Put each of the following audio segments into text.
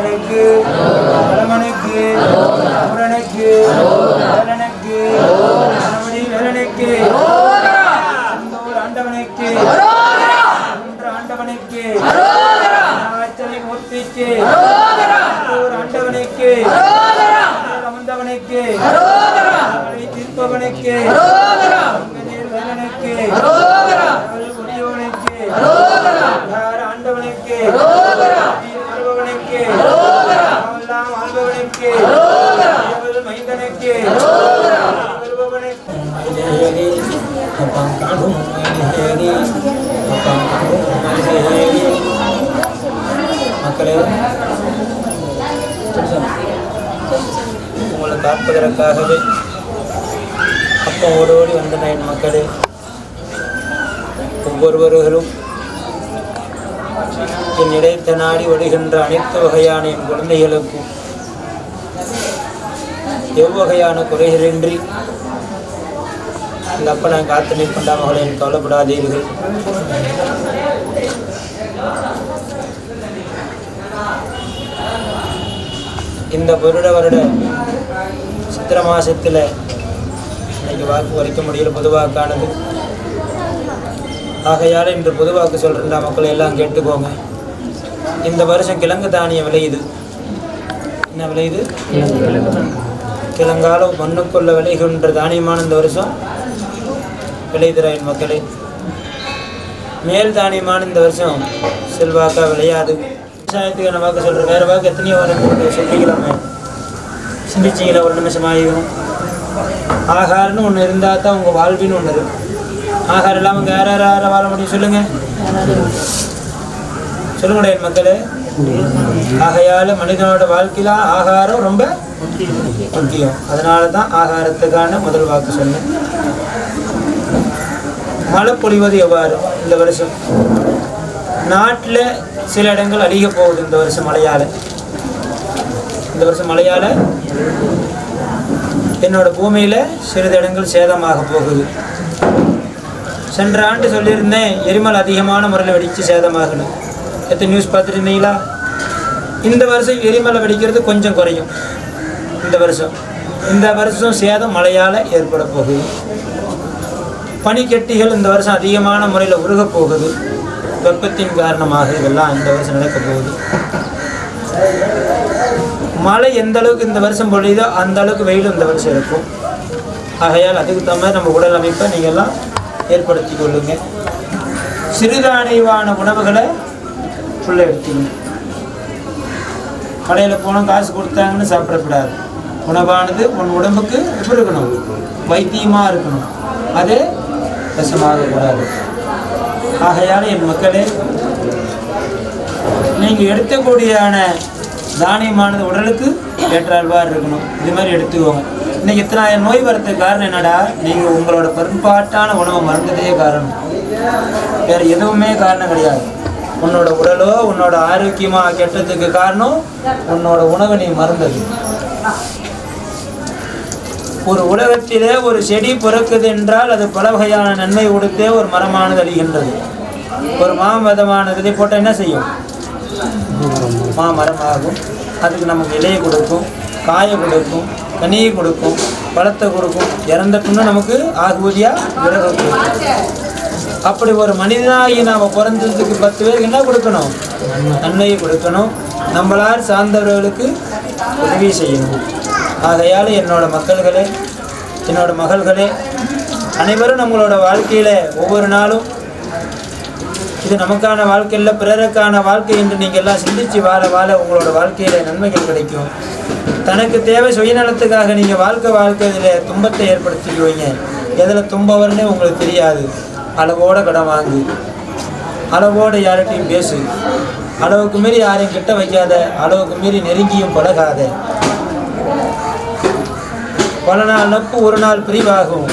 அந்தனுக்கு பரமனுக்கு அமரனுக்கு பார்ப்பதற்காகவே அப்போ ஓடி ஓடி வந்தன என் மக்களே ஒவ்வொருவர்களும் என் இடைத்த நாடி ஒடுகின்ற அனைத்து வகையான என் குழந்தைகளுக்கும் எவ்வகையான குறைகளின்றி இந்த அப்ப நான் காத்து நிற்பண்டா மகளை என் கவலைப்படாதீர்கள். இந்த வருட வருட சித்திர மாசத்துல இன்னைக்கு வாக்கு வரைக்க முடியல பொதுவாக்கானது ஆகையால் இன்று பொதுவாக்கு சொல்றா மக்களை எல்லாம் கேட்டுக்கோங்க. இந்த வருஷம் கிழங்கு தானியம் விளையுது என்ன விளையுது கிழங்கால மண்ணுக்குள்ள விளைகின்ற தானியமான இந்த வருஷம் விளையுதுரா மக்களே. மேல் தானியமான இந்த வருஷம் செல்வாக்கா விளையாது. விவசாயத்துக்கு என்ன வாக்கு சொல்கிறேன் வேறு வாக்கு எத்தனையோ வரும் சொல்லிக்கலாமே. சிந்திச்சிங்களா? ஒரு நிமிஷம் ஆகிடும் ஆகாரம்னு ஒன்று இருந்தால் தான் உங்கள் வாழ்வின்னு ஒன்று இருக்கும் ஆகாரம் இல்லாமல் வேற யார் யாரை வாழ முடியும் சொல்லுங்கள் சொல்லுங்கடா என் மக்களே. ஆகையால் மனிதனோட வாழ்க்கையில ஆகாரம் ரொம்ப முக்கியம். அதனால தான் ஆகாரத்துக்கான முதல் வாக்கு சொன்னேன். மழை பொழிவது எவ்வாறு இந்த வருஷம்? நாட்டில் சில இடங்கள் அழிக போகுது இந்த வருஷம் மழையால். இந்த வருஷம் மழையால் என்னோட பூமியில் சிறிது இடங்கள் சேதமாக போகுது. சென்ற ஆண்டு சொல்லியிருந்தேன் எரிமல் அதிகமான முறையில் வெடித்து சேதமாகணும் எத்தனை நியூஸ் பார்த்துருந்தீங்களா இந்த வருஷம் எரிமலை வெடிக்கிறது கொஞ்சம் குறையும். இந்த வருஷம். இந்த வருஷம் சேதம் மழையால் ஏற்பட போகுது. பனிக்கட்டிகள் இந்த வருஷம் அதிகமான முறையில் உருகப் போகுது. வெப்பத்தின் காரணமாக இதெல்லாம் இந்த வருஷம் நடக்க போகுது. மழை எந்த அளவுக்கு இந்த வருஷம் பொழியுதோ அந்த அளவுக்கு வெயிலும் இந்த வருஷம் இருக்கும். ஆகையால் அதுக்கு தகுந்த மாதிரி நம்ம உடல் அமைப்பை நீங்கள் எல்லாம் ஏற்படுத்தி கொள்ளுங்க. சிறுதானியவான உணவுகளை உள்ள எடுத்துக்கணும் கடையில் போனால் காசு கொடுத்தாங்கன்னு சாப்பிடக்கூடாது உணவானது உன் உடம்புக்கு எப்படி இருக்கணும் வைத்தியமாக இருக்கணும். அது விஷமாகக்கூடாது ஆகையால் என் மக்களே நீங்கள் எடுத்தக்கூடியான தானியமானது உடலுக்கு ஏற்றாழ்வார் இருக்கணும். இது மாதிரி எடுத்துக்கோங்க. இன்னைக்கு இத்தனாயிரம் நோய் வரதுக்கு காரணம் என்னடா? நீங்கள் உங்களோட பண்பாட்டான உணவை மறந்ததே காரணம். வேற எதுவுமே காரணம் கிடையாது. உன்னோட உடலோ உன்னோட ஆரோக்கியமா கெட்டதுக்கு காரணம் உன்னோட உணவை நீ மறந்தது. ஒரு உலகத்திலே ஒரு செடி பிறக்குது என்றால் அது பல வகையான நன்மை கொடுத்தே ஒரு மரமானது அழிகின்றது. ஒரு மாமதமான இதை போட்டால் என்ன செய்யும்? மாமரம் ஆகும் அதுக்கு நமக்கு இலையை கொடுக்கும் காயை கொடுக்கும் கனியை கொடுக்கும் பழத்தை கொடுக்கும். இறந்த பின்னும் நமக்கு ஆகுதியாக விறகு கொடுக்கும். அப்படி ஒரு மனிதனாகி நாம் பிறந்ததுக்கு பத்து பேருக்கு என்ன கொடுக்கணும்? நன்மையை கொடுக்கணும். நம்மளால் சார்ந்தவர்களுக்கு உதவி செய்யணும். ஆகையால் என்னோட மக்கள்களே என்னோட மகள்களே அனைவரும் நம்மளோட வாழ்க்கையில் ஒவ்வொரு நாளும் இது நமக்கான வாழ்க்கை இல்லை பிறருக்கான வாழ்க்கை என்று நீங்கள் எல்லாம் சிந்தித்து வாழ வாழ உங்களோட வாழ்க்கையில் நன்மைகள் கிடைக்கும். தனக்கு தேவை சுயநலத்துக்காக நீங்கள் வாழ்க்கை வாழ்க்கையில் துன்பத்தை ஏற்படுத்திக்குவீங்க எதில் துன்பம் உங்களுக்கு தெரியாது. அளவோட கடன் வாங்கு. அளவோட யார்கிட்டையும் பேசு. அளவுக்கு மீறி யாரையும் கிட்ட வைக்காத அளவுக்கு மீறி நெருங்கியும் பழகாத. பல நாள் நட்பு ஒரு நாள் பிரிவாகும்.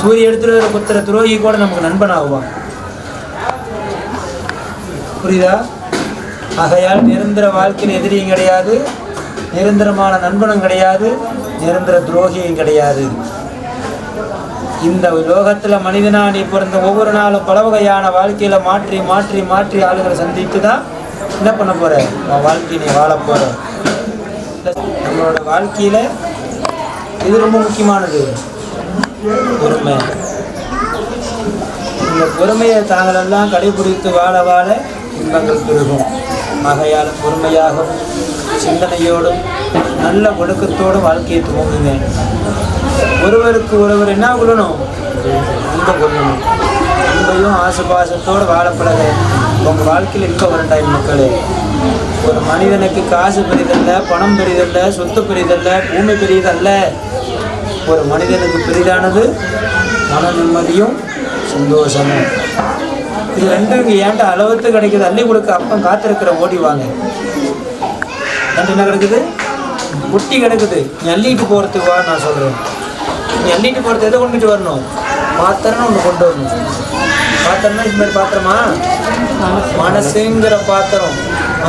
சூரிய எடுத்துகிற குத்துற துரோகி கூட நமக்கு நண்பன் ஆகுவான். புரியுதா? ஆகையால் நிரந்தர வாழ்க்கையில் எதிரியும் கிடையாது நிரந்தரமான நண்பனும் கிடையாது நிரந்தர துரோகியும் கிடையாது. இந்த லோகத்தில் மனிதனா நீ பிறந்த ஒவ்வொரு நாளும் பல வகையான வாழ்க்கையில மாற்றி மாற்றி மாற்றி ஆளுகளை சந்தித்து தான் என்ன பண்ண போற? உன் வாழ்க்கையை நீ வாழ போற. நம்மளோட வாழ்க்கையில இது ரொம்ப முக்கியமானது. பொறுமை. இந்த பொறுமையை தாங்களெல்லாம் கடைபிடித்து வாழ வாழ இன்பங்கள் பெருகும். ஆகையால் பொறுமையாகவும் சிந்தனையோடும் நல்ல ஒழுக்கத்தோடும் வாழ்க்கையை துவங்குங்க. ஒருவருக்கு ஒருவர் என்ன கொள்ளணும்? அன்பை கொள்ளணும். அன்பையும் ஆசுபாசத்தோடு வாழப்படக உங்கள் வாழ்க்கையில் இருக்க வரண்டாய் மக்களே. ஒரு மனிதனுக்கு காசு பெரிதல்ல பணம் பெரிதல்ல சொத்து பெரிதல்ல பூமி பெரியதல்ல ஒரு மனிதனுக்கு பெரிதானது? மன நிம்மதியும் சந்தோஷமும். இது ரெண்டும் இங்கே ஏன்டா அளவுத்து கிடைக்குது? அள்ளி கொடுக்க அப்பம் காத்திருக்கிற ஓடி வாங்க. ரெண்டு என்ன கிடக்குது? குட்டி கிடக்குது. நீ அள்ளிட்டு போகிறதுக்கு வா நான் சொல்கிறேன் நீ அள்ளிட்டு போகிறது எதை கொண்டுட்டு வரணும்? பாத்திரம்னு ஒன்று கொண்டு வரணும். பாத்திரம்னா இது மாதிரி பாத்திரமா? மனசுங்கிற பாத்திரம்.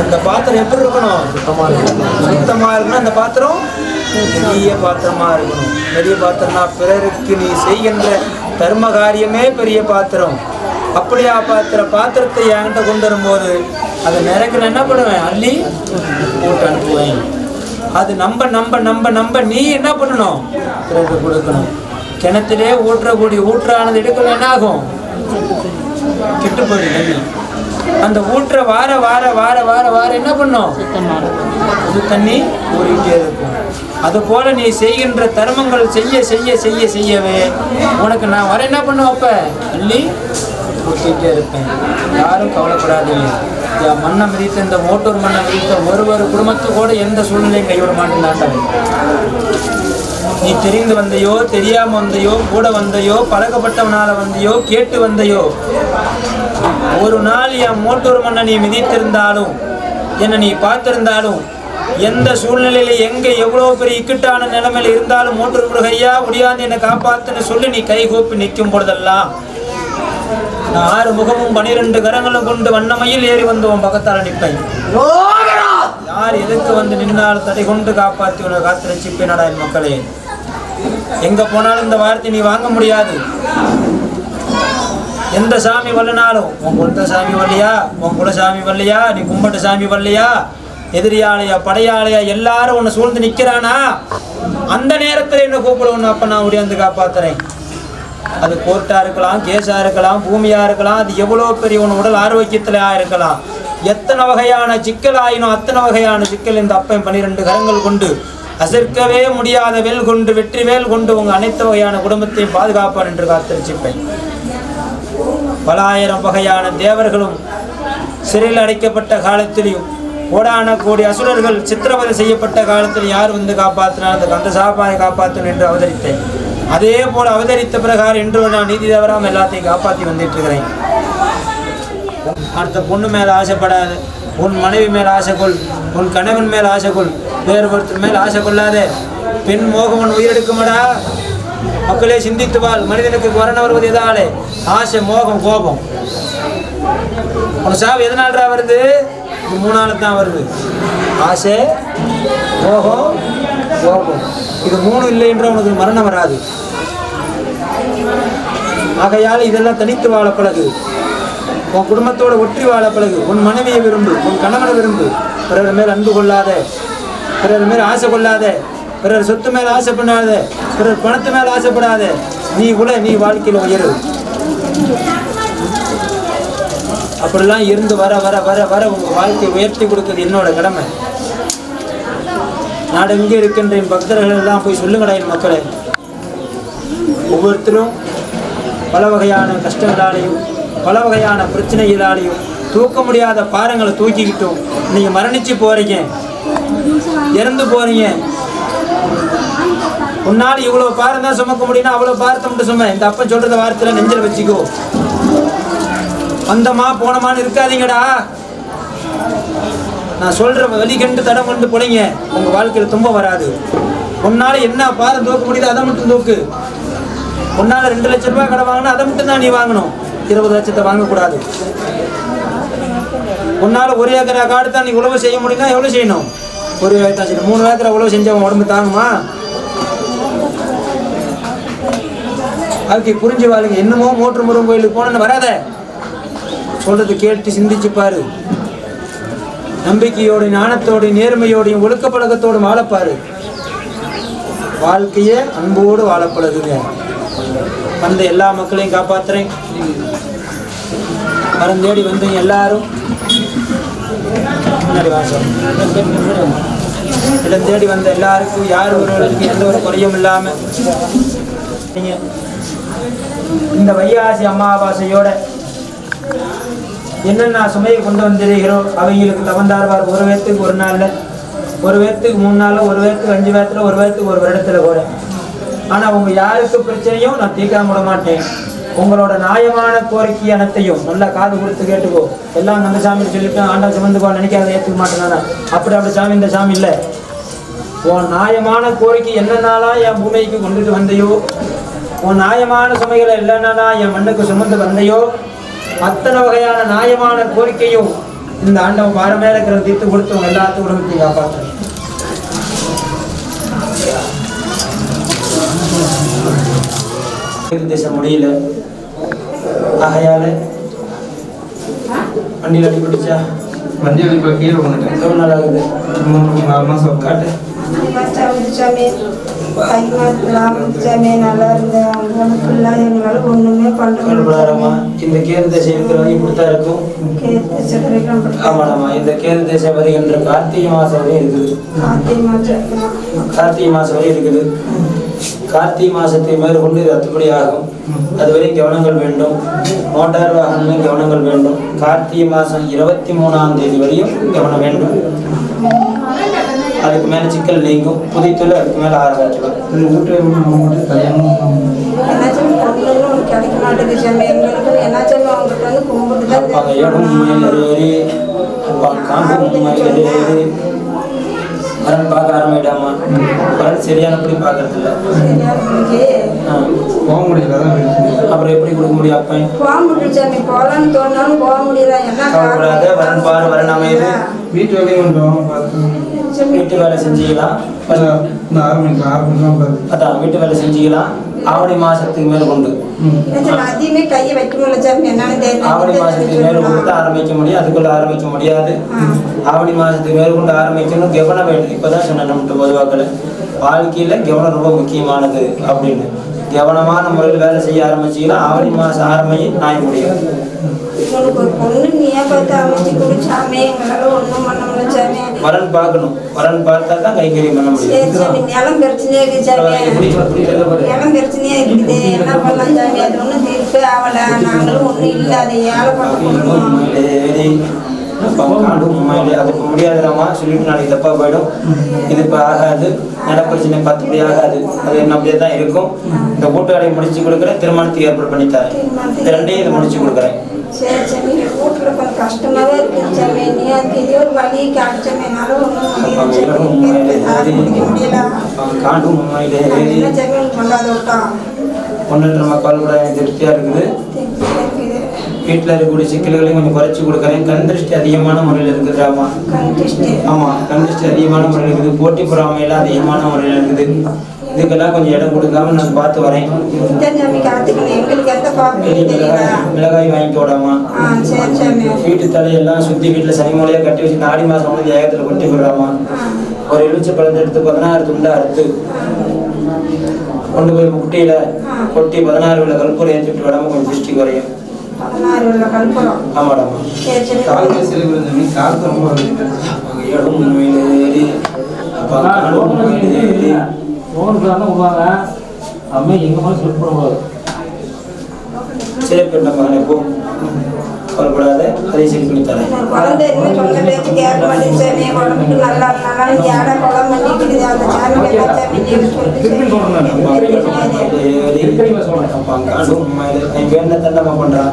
அந்த பாத்திரம் எப்படி இருக்கணும்? சுத்தமாக இருக்கணும். சுத்தமாக இருக்குன்னா அந்த பாத்திரம் பெரிய பாத்திரமா இருக்கணும். பெரிய பாத்திரம்னா பிறருக்கு நீ செய்கின்ற தர்ம காரியமே பெரிய பாத்திரம். அப்படியா பாத்திர பாத்திரத்தை என்கிட்ட கொண்டு வரும்போது அதை நிறக்கல என்ன பண்ணுவேன்? அள்ளி போட்டு அனுப்புவேன். அது நம்ப நம்ப நம்ப நம்ப நீ என்ன பண்ணணும்? பிறகு கொடுக்கணும். கிணத்திலே ஊற்றக்கூடிய ஊற்றானது எடுக்கணும் என்ன ஆகும்? கெட்டு போயிடும் தண்ணி. அந்த ஊற்ற வார வார வார வார வார என்ன பண்ணும்? புது தண்ணி ஊறிட்டே இருக்கும். அது போல நீ செய்கின்ற தர்மங்கள் செய்ய செய்ய செய்ய செய்யவே உனக்கு நான் வர என்ன பண்ண அப்ப? அள்ளி ஊற்றிக்கிட்டே இருப்பேன். யாரும் கவலைப்படாதீங்க. என் மண்ணை மிதித்த இந்த மோட்டூர் மண்ணை மிதித்த ஒரு ஒரு குடும்பத்துக்கூட எந்த சூழ்நிலையும் கைவிட மாட்டேன் நீ தெரிந்து வந்தையோ தெரியாம வந்தையோ கூட வந்தையோ பழகப்பட்டவனால வந்தையோ கேட்டு வந்தையோ ஒரு நாள் என் மோட்டூர் மண்ணை நீ மிதித்திருந்தாலும் என்னை நீ பார்த்திருந்தாலும் எந்த சூழ்நிலையில எங்க எவ்வளவு பெரிய இக்கட்டான நிலைமையில இருந்தாலும் மோட்டூர் முருகையா முடியாது என்னை காப்பாத்துன்னு சொல்லி நீ கைகூப்பி நிற்கும் பொழுதெல்லாம் ஆறு முகமும் பனிரெண்டு கரங்களும் கொண்டு வண்ணமையில் ஏறி வந்து உன் பக்கத்தால் நிற்பேன். யார் எதுக்கு வந்து நின்னால் தடை கொண்டு காப்பாற்றி உன காத்திர ரசிப்பேனடா என் மக்களே. எங்க போனாலும் இந்த வார்த்தை நீ வாங்க முடியாது. எந்த சாமி வரலனாலும் உன் குலத்த சாமி வரலையா உன் குலசாமி வரலையா நீ கும்பிட்ட சாமி வரலையா எதிரியாலையா படையாளையா எல்லாரும் உன்னை சூழ்ந்து நிற்கிறானா அந்த நேரத்தில் என்ன கூப்பிட அப்போ நான் ஓடியாந்து காப்பாத்துறேன். அது கோர்ட்டாக இருக்கலாம் கேஸாக இருக்கலாம் பூமியாக இருக்கலாம் அது எவ்வளோ பெரிய உன் உடல் ஆரோக்கியத்திலா இருக்கலாம் எத்தனை வகையான சிக்கல் ஆயினும் அத்தனை வகையான சிக்கல் இந்த அப்பன் பன்னிரெண்டு கரங்கள் கொண்டு அசர்க்கவே முடியாத வேல் கொண்டு வெற்றி வேல் கொண்டு உங்கள் அனைத்து வகையான குடும்பத்தையும் பாதுகாப்பான் என்று காத்திருச்சிப்பேன். பல ஆயிரம் வகையான தேவர்களும் சிறையில் அடைக்கப்பட்ட காலத்திலையும் கோடான கோடி அசுரர்கள் சித்திரவதை செய்யப்பட்ட காலத்தில் யார் வந்து காப்பாற்றினார் அந்த கந்த சாபாயை காப்பாற்றும் என்று அவதரித்தேன். அதே போல அவதரித்த பிரகாரம் இன்று நான் நீதி தவறாமல் எல்லாத்தையும் காப்பாற்றி வந்துட்டு இருக்கிறேன் அடுத்த பொண்ணு மேலே ஆசைப்படாது உன் மனைவி மேல் ஆசை கொள் உன் கணவன் மேல் ஆசை கொள் வேறு ஒருத்தர் மேல் ஆசை கொள்ளாதே பெண் மோகமன் உயிரெடுக்குமடா மக்களே சிந்தித்து வாழ் மனிதனுக்கு கொரோனா வருவது எதாலே? ஆசை மோகம் கோபம். உன் சாவு எதனால்ரா வருது? இது மூணால தான் வருது. ஆசை மோகம் கோபம். இது மூணு இல்லைன்ற உனக்கு மரணம் வராது. ஆகையால் இதெல்லாம் தனித்து வாழ பழகு. உன் குடும்பத்தோட ஒற்றி வாழ பழகு. உன் மனைவியை விரும்பு. உன் கணவனை விரும்பு. பிறர் மேல் அன்பு கொள்ளாத. பிறர் மேல் ஆசை கொள்ளாத. பிறர் சொத்து மேல் ஆசை பிறர் பணத்து மேல் ஆசைப்படாத. நீ கூட நீ வாழ்க்கையில் உயரு. அப்படிலாம் இருந்து வர வர வர வர உங்க வாழ்க்கையை உயர்த்தி கொடுக்கிறது என்னோட கடமை. நாடு எங்கே இருக்கின்ற என் பக்தர்கள் எல்லாம் போய் சொல்லுங்கடா என் மக்களை. ஒவ்வொருத்தரும் பல வகையான கஷ்டங்களாலையும் பல வகையான பிரச்சனைகளாலையும் தூக்க முடியாத பாரங்களை தூக்கிக்கிட்டும். நீங்க மரணிச்சு போறீங்க. இறந்து போறீங்க. உன்னால் இவ்வளோ பாரம் தான் சுமக்க முடியும்னா அவ்வளோ பாரத்தை மட்டும் சும. இந்த அப்பன் சொல்கிறத வாரத்தில் நெஞ்சில் வச்சுக்கோ. வந்தமா போனமான்னு இருக்காதீங்கடா. நான் சொல்கிற வழிகண்டு தடம் கொண்டு போனீங்க உங்கள் வாழ்க்கையில் தும்ப வராது. உன்னால் என்ன பாரம் தூக்க முடியுதோ அதை மட்டும் தூக்கு. உன்னால் ரெண்டு லட்சம் ரூபாய் கடை வாங்கினா அதை மட்டும் தான் நீ வாங்கணும். இருபது லட்சத்தை வாங்கக்கூடாது. உன்னால் ஒரு ஏக்கரா காடு தான் நீ உழவு செய்ய முடியும்னா எவ்வளோ செய்யணும்? ஒரு ஏக்கரா செய்யணும். மூணு ஏக்கரா உழவு செஞ்சவன் உடம்பு தாங்குமா? வாழ்க்கையை புரிஞ்சு வாழுங்க. என்னமோ மோட்டர் முருகன் கோயிலுக்கு போனோன்னு வராத. சொல்றது கேட்டு சிந்திச்சு பாரு. நம்பிக்கையோடு ஞானத்தோடு நேர்மையோடையும் ஒழுக்க பழக்கத்தோடும் வாழப்பாரு வாழ்க்கையே அன்போடு வாழப்பழகுங்க வந்த எல்லா மக்களையும் காப்பாத்துறேன். மரம் தேடி வந்தீங்க எல்லாரும். இடம் தேடி வந்த எல்லாருக்கும் யார் ஒருவருக்கு எந்த ஒரு குறையும் இல்லாமல் இந்த வையாசி அமாவாசையோட என்னென்ன சுமையை கொண்டு வந்திருக்கிறோம் அவங்களுக்கு தவந்தார்வார் ஒரு பேர்த்துக்கு ஒரு நாள்ல ஒரு பேர்த்துக்கு மூணு நாளில் ஒரு பேர்த்துக்கு அஞ்சு பேர்த்துல ஒரு பேர்த்துக்கு ஒரு வருடத்துல கூட. ஆனா உங்க யாருக்கு பிரச்சனையும் நான் தீர்க்காம விட மாட்டேன். உங்களோட நியாயமான கோரிக்கை அனைத்தையும் நல்லா காது கொடுத்து கேட்டுக்கோ. எல்லாம் நம்ம சாமி சொல்லிட்டு ஆண்டவன் சுமந்துக்கோ நினைக்காத ஏற்றுக்க மாட்டேன் அப்படி அப்படி சாமி இந்த சாமி இல்லை. உன் நியாயமான கோரிக்கை என்னென்னலாம் என் பூமிக்கு கொண்டுட்டு வந்தையோ? உன் நியாயமான சுமைகளை இல்லைன்னா என் மண்ணுக்கு சுமந்து வந்தையோ? அத்தனை வகையான நியாயமான கோரிக்கையும் இந்த ஆண்டவன் வார மேல இருக்கிற தீர்த்து கொடுத்து உங்க எல்லாத்து உடம்பத்தையும் காப்பாற்று தேசம் முடியல ஆகையால வண்டியில் அடி பிடிச்சா வண்டி இப்போ கீழே வந்துட்டேன் எவ்வளோ நாள் ஆகுது? மூணு மாதம் காட்டு. நல்லா இருந்தேன் எங்களால் ஒன்றுமே இந்த கேது தேசம் இருக்கிறவங்க இருக்கும்? முடியாது ஆமாடம்மா இந்த கேது தேசம் வருகின்ற கார்த்திகை மாதம் வரையும் இருக்குது. கார்த்திகை மாதம் கார்த்திகை மாதம் வரையும் இருக்குது. கார்த்திகை மாதத்தை மேற்கொண்டு இது அத்துப்படி ஆகும். அதுவரை கவனங்கள் வேண்டும். மோட்டார் வாகனங்களும் கவனங்கள் வேண்டும். கார்த்திகை மாதம் இருபத்தி மூணாம் தேதி வரையும் கவனம் வேண்டும். அதுக்கு மேலே சிக்கல் நீங்கும். புதித்தொழில் அதுக்கு மேலே ஆரம்பிச்சிடும் இது வீட்டு மட்டும் கல்யாணம் என்னாச்சும் கிடைக்க மாட்டேங்குது எங்களுக்கு என்னாச்சும் அவங்ககிட்ட வந்து கும்பிட்டு தான் அப்பாங்க இடம் அப்பாங்க காம்பு மயிலேறி வரன் பார்க்க ஆரம்பிடாமா வரன் சரியானபடி பார்க்கறது இல்ல. போக முடியல. அப்புறம் எப்படி கொடுக்க முடியும் அப்பன் போக முடியல சாமி போகலான்னு தோணாலும் போக முடியல. என்ன வரன் பாரு வரன் அமையுது. வீட்டு வேலையும் கொஞ்சம் பார்த்து சாமி வீட்டு வேலை செஞ்சுக்கலாம் அதான் வீட்டு வேலை செஞ்சுக்கலாம் ஆவணி மாசத்துக்கு மேல கொண்டு ஆவணி மாசத்துக்கு மேல கொண்டு ஆரம்பிக்க முடியும் அதுக்குள்ள ஆரம்பிக்க முடியாது. ஆவணி மாசத்துக்கு மேல கொண்டு ஆரம்பிக்கணும் கவனம் வேண்டும் இப்பதான் சொன்னேன் நம்மகிட்ட பொதுவாக்கள். வாழ்க்கையில கவனம் ரொம்ப முக்கியமானது அப்படின்னு. கவனமான முறையில் வேலை செய்ய ஆரம்பிச்சீங்கன்னா ஆவணி மாசம் ஆரம்பி நாய் முடியும். உனக்கு ஒரு பொண்ணு நீயே பார்த்து அமைச்சு கொடு சாமி எங்களால ஒன்றும் பண்ண முடியல சாமி வரன் பார்க்கணும். வரன் பார்த்தா தான் கைங்கரியம் பண்ண முடியும். நிலம் பிரச்சனையா இருக்கு சாமி எப்படி எப்படி சொல்ல போறேன் நிலம் பிரச்சனையா இருக்குது என்ன பண்ணலாம் சாமி அது ஒன்றும் தீர்ப்பே ஆகல. நாங்களும் ஒன்றும் இல்லை அதை ஏழை பண்ண கொடுக்கணும் அதுக்கு முடியாதுடாமா சொல்லிட்டு நாளைக்கு தப்பா போயிடும் இது இப்போ ஆகாது. நடப்பிரச்சனை பத்துப்படி ஆகாது. அது என்ன அப்படியே தான் இருக்கும். இந்த கூட்டு முடிச்சு கொடுக்குறேன். திருமணத்துக்கு ஏற்பாடு பண்ணி தரேன். இந்த ரெண்டையும் இதை முடிச்சு கொடுக்குறேன். சரி சாமி வீட்டுல கொஞ்சம் கஷ்டமாவே இருக்குது சாமி நீ அதுக்கு இதே ஒரு வழி என்னால ஒன்றும் முடியல. விட்டான் மக்கள் கூட இருக்குது. வீட்டில் இருக்கக்கூடிய சிக்கல்களையும் கொஞ்சம் குறைச்சி கொடுக்குறேன். கண் திருஷ்டி அதிகமான முறையில் இருக்குதுடாமா ஆமாம் கண் திருஷ்டி. அதிகமான முறையில் இருக்குது. போட்டி பொறாமையெல்லாம் அதிகமான முறையில் இருக்குது. இதுக்கெல்லாம் கொஞ்சம் இடம் கொடுக்காம நான் பார்த்து வரேன். மிளகாய் மிளகாய் வாங்கி போடாமா ஆ சரி சாமி வீட்டு தலையெல்லாம் சுற்றி வீட்டில் சனி மூலையா கட்டி வச்சு ஆடி மாதம் வந்து ஏகத்தில் கொட்டி விடுறாமா? ஒரு எலுமிச்சை பழத்தை எடுத்து பதினாறு துண்டா அறுத்து கொண்டு போய் முட்டியில கொட்டி பதினாறு உள்ள கற்பூரம் ஏற்றிட்டு விடாம கொஞ்சம் திருஷ்டி குறையும். பதினாறு உள்ள கால் கால் ரொம்ப. இடம் ஏறி விடுவாங்க அம்மா எங்க மேலே சொல்லிட்டு போடக்கூடாது சரி பெண்ண மகனே போ. கவலைப்படாத அதை சரி பண்ணி தரேன். ஒரு குழந்தை இனிமே சொன்ன பேச்சு கேட்க மாட்டேங்குது சாமி உடம்புக்கு நல்லா நல்லா ஏடா குளம் பண்ணிக்குது அந்த சாமி என்ன தண்டமா பண்றான்.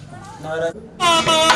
சாமி நான் வேற